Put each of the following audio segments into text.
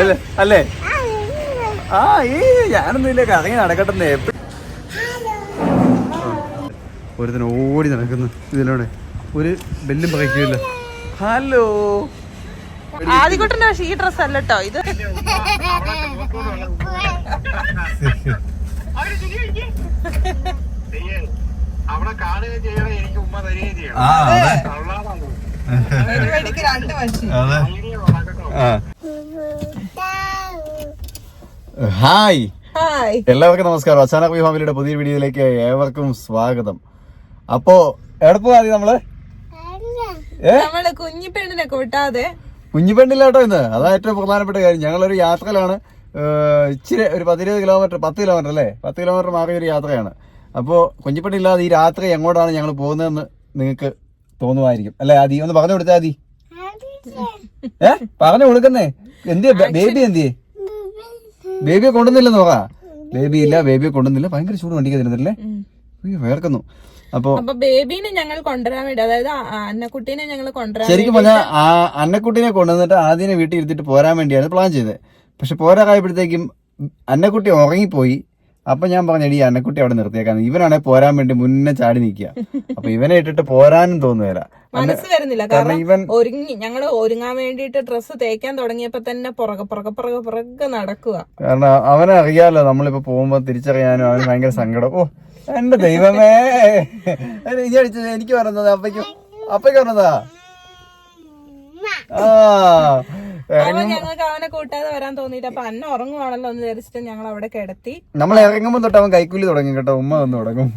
അല്ലേ? അല്ലേ? ആ ഈ ഞാനൊന്നും ഇല്ല. കറങ്ങി നടക്കട്ടെ എപ്പോഴും ഒരുത്തൻ ഓടി നടക്കുന്നു ഇതിലൂടെ. ഒരു ബെല്ലും പറയിക്കില്ല ഹലോ. ആദ്യകൂട്ടന്റെ പക്ഷേ ഈ ഡ്രസ് അല്ല കേട്ടോ ഇത് അവിടെ കാണുകയും ചെയ്യണം എനിക്ക് ഉമ്മ തരികയും ചെയ്യണം ആ അതെ. കൊള്ളാതാണ്. ഒരു വെടിക്ക് രണ്ട് പക്ഷി അതെ ഐഡിയ കൊള്ളാം കേട്ടോ. ആ ഹായ്. ഹായ്. എല്ലാവർക്കും നമസ്കാരം. അച്ചാനക് ഫാമിലിയുടെ പുതിയ വീഡിയോയിലേക്ക് ഏവർക്കും സ്വാഗതം. അപ്പോ എവിടെ ആദ്യം നമ്മൾ? കുഞ്ഞിപ്പെണ്ണിനെ കൂട്ടാതെ. കുഞ്ഞിപ്പെണ്ണില്ലാട്ടോ ഇന്ന്. അതാ ഏറ്റവും പ്രധാനപ്പെട്ട കാര്യം. ഞങ്ങളൊരു യാത്രയിലാണ്. ഇച്ചിരി ഒരു പത്തിരുപത് കിലോമീറ്റർ പത്ത് കിലോമീറ്റർ അല്ലേ? പത്ത് കിലോമീറ്റർ മാറിയ ഒരു യാത്രയാണ്. അപ്പോൾ കുഞ്ഞിപ്പെണ്ണില്ലാതെ ഈ രാത്രി എങ്ങോട്ടാണ് ഞങ്ങൾ പോകുന്നതെന്ന് നിങ്ങൾക്ക് തോന്നുമായിരിക്കും. അല്ലേ ആദി? ഒന്ന് പറഞ്ഞു കൊടുത്താ ആദി. ഏ? പറഞ്ഞു കൊടുക്കുന്നേ. എന്തിയെ? ബേബി എന്തിയെ? ബേബിയെ കൊണ്ടുവന്നില്ലെന്ന് പറ. ബേബി ഇല്ല ബേബിയെ കൊണ്ടുവന്നില്ല. ഭയങ്കര ചൂട് വണ്ടിക്ക് തരുന്നില്ലേ വേർക്കുന്നു. അപ്പോ ബേബിനെ ഞങ്ങൾ കൊണ്ടുവരാൻ വേണ്ടി അതായത് അന്നക്കുട്ടീനെ ഞങ്ങൾ കൊണ്ടുവരാൻ ശരിക്കും പറഞ്ഞാൽ ആ അന്നക്കുട്ടീനെ കൊണ്ടുവന്നിട്ട് ആദ്യം വീട്ടിൽ ഇരുത്തിട്ട് പോരാൻ വേണ്ടിയാണ് പ്ലാൻ ചെയ്തത്. പക്ഷെ പോരാ പോരാറായപ്പോഴത്തേക്കും അന്നക്കുട്ടി ഉറങ്ങിപ്പോയി. അപ്പൊ ഞാൻ പറഞ്ഞു ഈ അന്നക്കുട്ടി അവിടെ നിർത്തിയേക്കാൻ ഇവനാണെ പോരാൻ വേണ്ടി മുന്നേ ചാടി നിൽക്കുക. അപ്പൊ ഇവനെ ഇട്ടിട്ട് പോരാനും തോന്നുകയില്ല. മനസ്സ് വരുന്നില്ല. കാരണം ഇവൻ ഒരുങ്ങി ഞങ്ങൾ ഒരുങ്ങാൻ വേണ്ടിയിട്ട് ഡ്രസ്സ് തേക്കാൻ തുടങ്ങിയപ്പോ തന്നെ പുറകെ പുറകെ പുറകെ പുറകെ നടക്കുക. കാരണം അവനെ അറിയാലോ നമ്മളിപ്പോ പോകുമ്പോ തിരിച്ചറിയാനും അവന് ഭയങ്കര സങ്കടം. ഓ എന്റെ ദൈവമേ. എനിക്ക് പറഞ്ഞത് അപ്പയ്ക്ക് അപ്പയ്ക്ക് പറഞ്ഞതാ? ആ. ഞങ്ങൾക്ക് അവനെ കൂട്ടാതെ വരാൻ തോന്നിയിട്ട് അപ്പൊ അന്ന ഉറങ്ങുവാണല്ലോ എന്ന് വിചാരിച്ചിട്ട് ഞങ്ങൾ അവിടെ കിടത്തി. നമ്മൾ ഇറങ്ങുമ്പോൾ തൊട്ട് അവൻ കൈക്കൂലി തുടങ്ങും കേട്ടോ. ഉമ്മ വന്ന് തുടങ്ങും.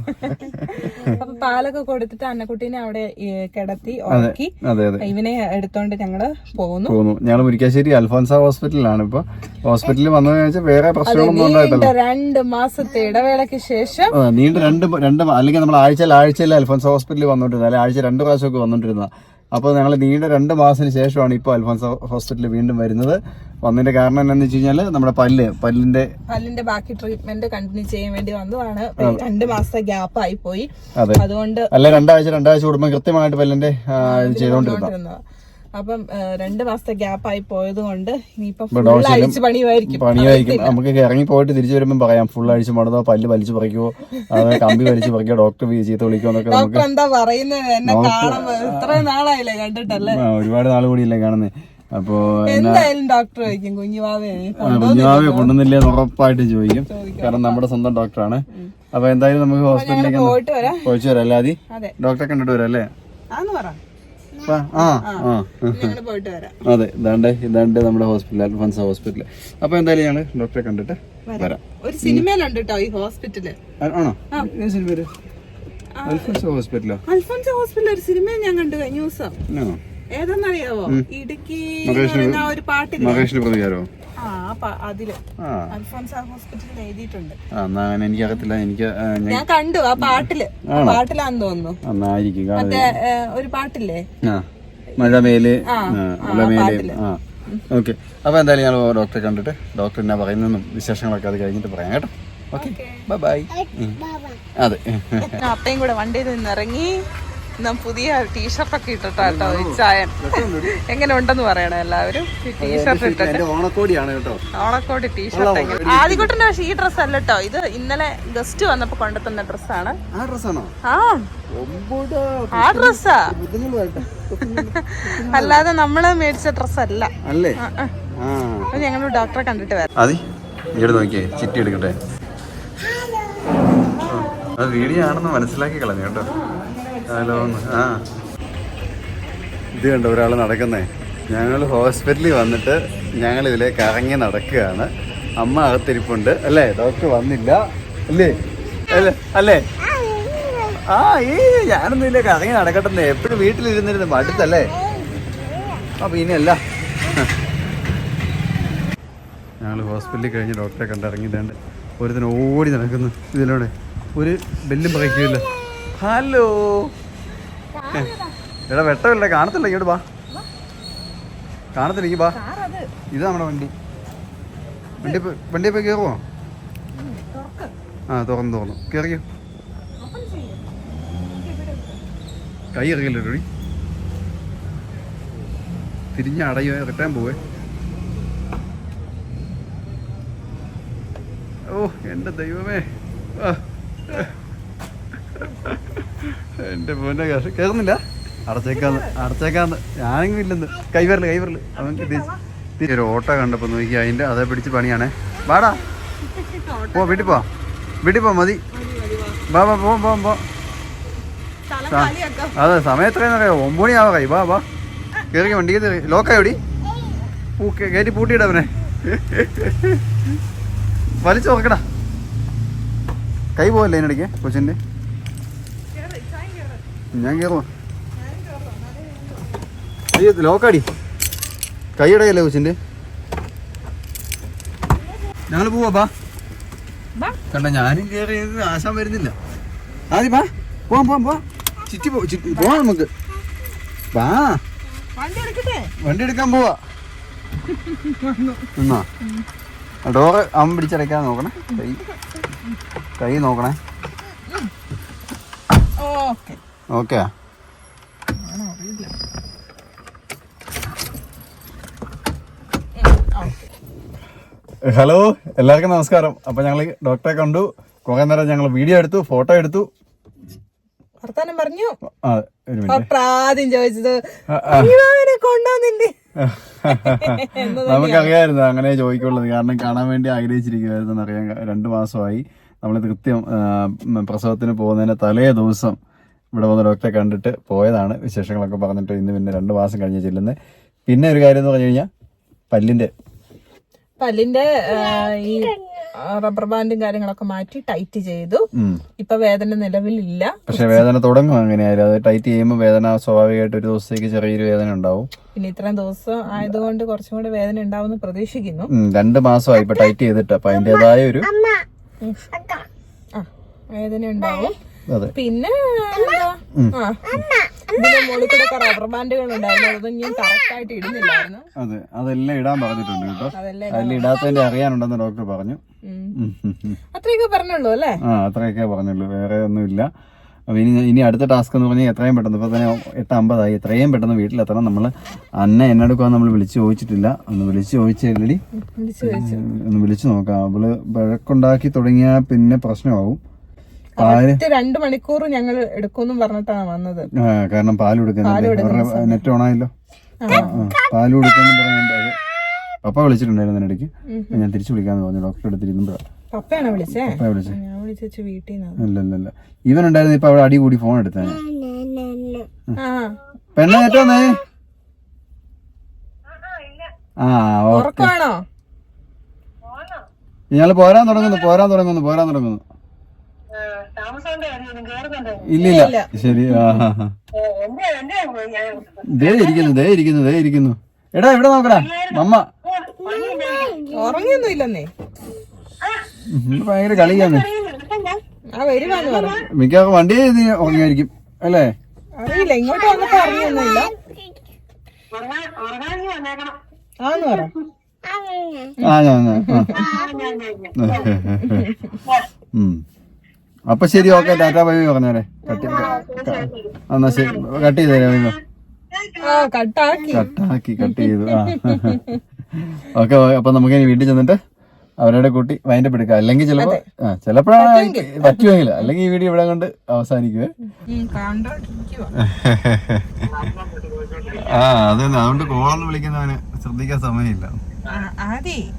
അപ്പൊ പാലൊക്കെ കൊടുത്തിട്ട് അന്നക്കുട്ടീനെ അവിടെ കിടത്തി ഉറക്കി. അതെ അതെ ഇവനെ എടുത്തോണ്ട് ഞങ്ങൾ പോകുന്നു പോകുന്നു ഞങ്ങൾ മുരിക്കാശ്ശേരി അൽഫോൻസ ഹോസ്പിറ്റലിലാണ് ഇപ്പൊ. ഹോസ്പിറ്റലിൽ വന്നതെന്ന് വെച്ചാൽ വേറെ പ്രശ്നങ്ങളൊന്നും ഉണ്ടായിട്ടില്ല. രണ്ട് മാസത്തെ ഇടവേളയ്ക്ക് ശേഷം നീണ്ട രണ്ട് രണ്ട് അല്ലെങ്കിൽ നമ്മൾ ആഴ്ചയിൽ ആഴ്ചയിൽ അൽഫോൻസ ഹോസ്പിറ്റലിൽ വന്നോണ്ടിരുന്ന അല്ലെങ്കിൽ ആഴ്ച രണ്ട് പ്രാവശ്യമൊക്കെ വന്നോണ്ടിരുന്ന അപ്പോൾ ഞങ്ങൾ നീണ്ട രണ്ട് മാസത്തിന് ശേഷമാണ് ഇപ്പോൾ അൽഫോൻസ ഹോസ്പിറ്റലിൽ വീണ്ടും വരുന്നത്. വന്നതിന്റെ കാരണം എന്താണെന്ന് വെച്ച് കഴിഞ്ഞാൽ നമ്മുടെ പല്ല് പല്ലിന്റെ പല്ലിന്റെ ബാക്കി ട്രീറ്റ്മെന്റ് കണ്ടിന്യൂ ചെയ്യാൻ വേണ്ടി വന്നതാണ്. രണ്ട് മാസത്തെ ഗ്യാപ്പ് ആയി പോയി അതുകൊണ്ട് അല്ല രണ്ടാഴ്ച രണ്ടാഴ്ച കൂടുമ്പോൾ കൃത്യമായിട്ട് പല്ലിന്റെ ആ, ഇത് ചെയ്തോണ്ടിരുന്ന കൊണ്ടിരുന്നത്. അപ്പം രണ്ട് മാസത്തെ ഗ്യാപ്പ് ആയി പോയത് കൊണ്ട് ഇനിയിപ്പോ അഴിച്ച് പണിയുമായിരിക്കും. പണിയായിരിക്കും. നമുക്ക് ഇറങ്ങി പോയിട്ട് തിരിച്ചു വരുമ്പോൾ പറയാം ഫുൾ അഴിച്ച് മണതോ പല്ല് വലിച്ചു പറിക്കുവോ കമ്പി വലിച്ചു പറിക്കോ ഡോക്ടർ ചീത്ത വിളിക്കോ എന്നൊക്കെ നമുക്ക് എന്താ പറയുന്നത് എന്നെ കാണുമ്പോ ഇത്രയും നാളായില്ലേ കണ്ടിട്ടല്ലേ? ഒരുപാട് നാൾ കൂടിയല്ലേ കാണുന്നത് അപ്പോ എന്തായാലും ഡോക്ടർ ചോദിക്കും കുഞ്ഞുവാവേ കുഞ്ഞാവെ കൊണ്ടുവന്നില്ലേ ഉറപ്പായിട്ട് ചോദിക്കും. കാരണം നമ്മുടെ സ്വന്തം ഡോക്ടറാണ്. അപ്പൊ എന്തായാലും നമുക്ക് ഹോസ്പിറ്റലിലേക്ക് പോയിട്ട് വരാം. അല്ലാതെ ഡോക്ടറെ കണ്ടിട്ട് വരാം അല്ലേ? അതെ ഇതാണ്ട് ഇതാണ്ട് നമ്മുടെ ഹോസ്പിറ്റൽ അൽഫൻസ ഹോസ്പിറ്റൽ അപ്പൊ എന്തായാലും ഞങ്ങൾ ഡോക്ടറെ കണ്ടിട്ട് വരാം. ഒരു സിനിമയിലുണ്ട് കേട്ടോ ഈ ഹോസ്പിറ്റൽ. ആണോ? ഏത് സിനിമ പേര്? അൽഫോൻസ ഹോസ്പിറ്റലോ? അൽഫോൻസ് ഹോസ്പിറ്റൽ ഒരു സിനിമ ഞാൻ കണ്ടു കഴിഞ്ഞ ദിവസം. ഏതെന്നറിയാവോ? ഇടുക്കി ഒരു പാട്ടില്ല? മഹേഷിന്റെ പ്രതികാരമോ? ആ. അതിൽ അൽഫോൻസ് ഹോസ്പിറ്റലിൽ എഴുതിയിട്ടുണ്ട്. എനിക്കറിയത്തില്ല. എനിക്ക് ഞാൻ കണ്ടു ആ പാട്ടിൽ. പാട്ടിലാന്ന് തോന്നുന്നു. മറ്റേ ഒരു പാട്ടില്ലേ? ആ മഴമേൽ. മഴമേൽ. ആ ഓക്കെ. അപ്പൊ എന്തായാലും ഞാൻ ഡോക്ടറെ കണ്ടിട്ട് ഡോക്ടർ എന്നാ പറയുന്നതെന്നും വിശേഷങ്ങളൊക്കെ അത് കഴിഞ്ഞിട്ട് പറയാം കേട്ടോ. ഓക്കെ. Bye bye. അതെ. അപ്പയും കൂടെ വണ്ടിയിൽ നിന്ന് ഇറങ്ങി. ഇന്ന് പുതിയ ടീഷർട്ടൊക്കെ ഒക്കെ ഈ ചായൻ എങ്ങനെ ഉണ്ടെന്ന് പറയണം എല്ലാവരും? ടീഷർട്ട് ഇട്ടിട്ട്. ഓണക്കോടിയാണ് കേട്ടോ. ഓണക്കോടി ടീഷർട്ട് ആദ്യകൂട്ടന്റെ പക്ഷേ ഈ ഡ്രസ് അല്ല കേട്ടോ. ഇത് ഇന്നലെ ഗസ്റ്റ് വന്നപ്പോ കൊണ്ടുതന്ന ഡ്രസ്സാണ് ആ ഡ്രസ്സാണോ ആ. ആ ഡ്രസ്സാ അല്ലാതെ നമ്മൾ മേടിച്ച ഡ്രസ് അല്ല. അല്ലേ? ഞങ്ങൾ ഡോക്ടറെ കണ്ടിട്ട് വരാം. അതെ ഇങ്ങോട്ട് നോക്കിയേ ചിട്ടി എടുക്കട്ടെ. അത് വീഡിയോ ആണെന്ന് മനസ്സിലാക്കി കളഞ്ഞു കേട്ടോ. ഹലോ ആ. ഇത് കണ്ടോ ഒരാൾ നടക്കുന്നേ. ഞങ്ങൾ ഹോസ്പിറ്റലിൽ വന്നിട്ട് ഞങ്ങൾ ഇതിലേക്ക് ഇറങ്ങി നടക്കുകയാണ്. അമ്മ അകത്തിരിപ്പുണ്ട്. അല്ലേ? ഡോക്ടർ വന്നില്ല. അല്ലേ? അല്ലേ? അല്ലേ? ആ ഈ ഞാനൊന്നും ഇതിലേക്ക് ഇറങ്ങി നടക്കട്ടെ എപ്പോഴും വീട്ടിലിരുന്നിരുന്ന് മടുത്തല്ലേ? അപ്പൊ ഇനിയല്ല ഞങ്ങൾ ഹോസ്പിറ്റലിൽ കഴിഞ്ഞ് ഡോക്ടറെ കണ്ടിറങ്ങിയിട്ടുണ്ട് ഒരുത്തൻ ഓടി നടക്കുന്നു. ഇതിലൂടെ. ഒരു ബെല്ലും പറയിക്കില്ല ഹലോ. എടാ വെട്ടമില്ല. കാണത്തില്ല. ഇങ്ങോട്ട് ബാ കാണത്തില്ല. ഇങ്ങ് വാ. ഇത് നമ്മുടെ വണ്ടി. വണ്ടി വണ്ടി ഇപ്പൊ കയറുമോ ആ തുറന്നു തുറന്നു. കേറിയോ കൈ ഇറങ്ങില്ല റെഡി തിരിഞ്ഞ് അടയോ റിട്ടേൺ പോവേ. ഓ എന്റെ ദൈവമേ. ആ. എന്റെ പൊന്നെ കേറുന്നില്ല. അടച്ചേക്കാന്ന് അടച്ചേക്കാന്ന്. ഞാനെങ്കിലും ഇല്ലെന്ന്. കൈവരൽ കൈവരൽ അവൻ ഒരു ഓട്ടോ കണ്ടപ്പോൾ നോക്കി അതിന്റെ അതേ പിടിച്ച് പണിയാണേ. വാടാ. പോ വീട്ടിൽ പോ. വീട്ടിൽ പോ മതി. വാ വാ പോ പോ പോ. അതെ സമയം എത്രയെന്ന് ഒമ്പണി ആവാ കൈ വാ വാ. കയറി വണ്ടി കയറി ലോക്കായി എവിടെ ഓക്കെ കയറ്റി പൂട്ടിയിടവനെ വലിച്ചു നോക്കടാ കൈ പോവല്ലേ അതിനിടയ്ക്ക് കൊച്ചിന്റെ ഞാൻ കയറുവാ അയ്യോ ലോക്കാടി. കൈ ഇടയല്ലേ കൊച്ചിന്റെ ഞങ്ങൾ പോവാ. കണ്ട ഞാനും കയറി ആശാൻ വരുന്നില്ല. ആദ്യം വാ പോവാം പോവാം പോവാം. ചുറ്റി പോ ചുറ്റി പോവാം നമുക്ക്. വാ വണ്ടി എടുക്കാൻ പോവാ. എന്നാ ഡോറ് അവൻ പിടിച്ചടയ്ക്കാൻ നോക്കണേ. കൈ. കൈ നോക്കണേ. ഓക്കെ. ഓക്കെ. ഹലോ എല്ലാവർക്കും നമസ്കാരം. അപ്പൊ ഞങ്ങൾ ഡോക്ടറെ കണ്ടു. കുറെ നേരം ഞങ്ങൾ വീഡിയോ എടുത്തു ഫോട്ടോ എടുത്തു. വർത്താനം പറഞ്ഞു. ആദ്യം ചോദിച്ചത് നമുക്കറിയായിരുന്നു അങ്ങനെ ചോദിക്കുള്ളത്. കാരണം കാണാൻ വേണ്ടി ആഗ്രഹിച്ചിരിക്കുവായിരുന്നു അറിയാൻ രണ്ടു മാസമായി. നമ്മൾ കൃത്യം പ്രസവത്തിന് പോകുന്നതിന് തലേ ദിവസം ഇവിടെ വന്ന് ഡോക്ടറെ കണ്ടിട്ട് പോയതാണ്. വിശേഷങ്ങളൊക്കെ പറഞ്ഞിട്ട് ഇന്ന് പിന്നെ രണ്ട് മാസം കഴിഞ്ഞ് ചെല്ലുന്നത്. പിന്നെ ഒരു കാര്യം എന്ന് പറഞ്ഞു കഴിഞ്ഞാൽ പല്ലിന്റെ പല്ലിന്റെ ഈ റബ്ബർ ബാൻഡും കാര്യങ്ങളൊക്കെ മാറ്റി ടൈറ്റ് ചെയ്തു. ഇപ്പൊ വേദന നിലവിലില്ല. പക്ഷെ വേദന തുടങ്ങും അങ്ങനെയായാലും. അത് ടൈറ്റ് ചെയ്യുമ്പോൾ വേദന സ്വാഭാവികമായിട്ട് ഒരു ദിവസത്തേക്ക് ചെറിയൊരു വേദന ഉണ്ടാവും. പിന്നെ ഇത്രയും ദിവസം ആയതുകൊണ്ട് കുറച്ചും കൂടി വേദന ഉണ്ടാവുമെന്ന് പ്രതീക്ഷിക്കുന്നു. രണ്ട് മാസമായി ഇപ്പൊ ടൈറ്റ് ചെയ്തിട്ട്. അപ്പൊ അതിന്റെതായ ഒരു വേദന ഉണ്ടാവും. പിന്നെ റബ്ബർ ബാൻഡുകൾ ഉണ്ടായിരുന്നു. അതൊന്നും ഞാൻ കറക്റ്റ് ആയിട്ട് ഇടുന്നില്ലായിരുന്നു. അതെ. അതെല്ലാം ഇടാൻ പറഞ്ഞിട്ടുണ്ട് കേട്ടോ. അതെല്ലാം അതിൽ ഇടാത്തതിന്റെ അറിയാനുണ്ടെന്ന് ഡോക്ടർ പറഞ്ഞു. അത്രയൊക്കെ പറഞ്ഞുള്ളൂ അല്ലേ? ആ അത്രയൊക്കെ പറഞ്ഞുള്ളൂ. വേറെ ഒന്നുമില്ല. അപ്പൊ ഇനി ഇനി അടുത്ത ടാസ്ക് എന്ന് പറഞ്ഞാൽ എത്രയും പെട്ടെന്ന് ഇപ്പൊ തന്നെ എട്ട് അമ്പതായി എത്രയും പെട്ടെന്ന് വീട്ടിലെത്തണം. നമ്മൾ അന്ന എന്നെടുക്കാൻ നമ്മൾ വിളിച്ചു ചോദിച്ചിട്ടില്ല. ഒന്ന് വിളിച്ചു ചോദിച്ചില്ലടി. വിളിച്ചു ചോദിച്ചു. ഒന്ന് വിളിച്ചു നോക്കാം. അവൾ വഴക്കുണ്ടാക്കി തുടങ്ങിയാൽ പിന്നെ പ്രശ്നമാവും. ഒറ്റ രണ്ട് മണിക്കൂർ ഞങ്ങൾ എടുക്കുമെന്നും പറഞ്ഞിട്ടാണ് വന്നത്. ആ, കാരണം പാൽ കൊടുക്കുന്നുണ്ട് നെറ്റ് ഓണായല്ലോ. ആയല്ലോ പാൽ കൊടുക്കുന്നു പപ്പ വിളിച്ചിട്ടുണ്ടായിരുന്നു അതിനിടയ്ക്ക് ഞാൻ തിരിച്ചു വിളിക്കാന്ന് പറഞ്ഞു. ഡോക്ടറെ അടുത്തിരുന്നപ്പോഴാണ് പപ്പയാണോ വിളിച്ചേ? പപ്പ വിളിച്ചേ. ഞാൻ വിളിച്ചു വീട്ടിൽ നിന്ന് ഇല്ല ഇല്ല ഇല്ല ഇവൻ ഉണ്ടായിരുന്നു ഇപ്പൊ അവിടെ അടി കൂടി ഫോൺ എടുത്തേ. ആ പെണ്ണ ഏറ്റോന്നേ ആ ഓക്കെ. ഞങ്ങൾ പോരാൻ തുടങ്ങുന്നു പോരാൻ തുടങ്ങുന്നു പോരാൻ തുടങ്ങുന്നു. ഇല്ല ഇല്ല. ശരി ആ. ദേ ഇരിക്കുന്നു ദേ ഇരിക്കുന്നു ദേ ഇരിക്കുന്നു. എടാ ഇവിടെ നോക്കടാ? മമ്മ. ഉറങ്ങിയൊന്നും ഇല്ലെന്നേ ഭയങ്കര കളിയാന്ന് മിക്കവാറും വണ്ടി നീ ഉറങ്ങിയായിരിക്കും അല്ലേ? അറിയില്ല ഇങ്ങോട്ട് വന്നപ്പോ അറിയൊന്നുമില്ല ആന്ന് പറ. ആ ഞാൻ. അപ്പൊ ശരി ഓക്കെ ടാറ്റാ ബൈ പറഞ്ഞേ കട്ട് എന്നാ ശരി കട്ട് ചെയ്തേരാ ആ കട്ടാക്കി. കട്ടാക്കി കട്ട് ചെയ്തു. ആ. ഓക്കെ അപ്പൊ നമുക്ക് ഇനി വീട്ടിൽ ചെന്നിട്ട് അവരുടെ കൂട്ടി വൈൻഡ് അപ്പ് എടുക്കാം. അല്ലെങ്കിൽ ചിലപ്പോ ആ ചിലപ്പോഴാണ് പറ്റുമെങ്കിൽ. അല്ലെങ്കിൽ ഈ വീഡിയോ ഇവിടെ കൊണ്ട് അവസാനിക്കുവേ. കണ്ടോണ്ടിരിക്കുവാ. ആ അതെ അതുകൊണ്ട് കോളൊന്നും വിളിക്കുന്നവന് ശ്രദ്ധിക്കാൻ സമയമില്ല. ആദ്യം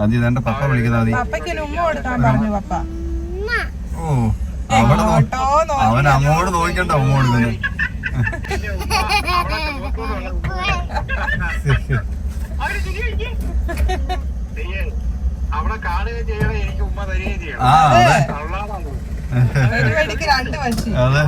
അതെ ഇതാണ്ട് പപ്പ വിളിക്കുന്ന മതി കേട്ടോ അവൻ അങ്ങോട്ട് നോക്കണ്ട ഉമ്മ കൊടുക്കുന്നത് അവിടെ കാണുകയും ചെയ്യണം എനിക്ക് ഉമ്മ തരികയും ചെയ്യണം ആ. അതെ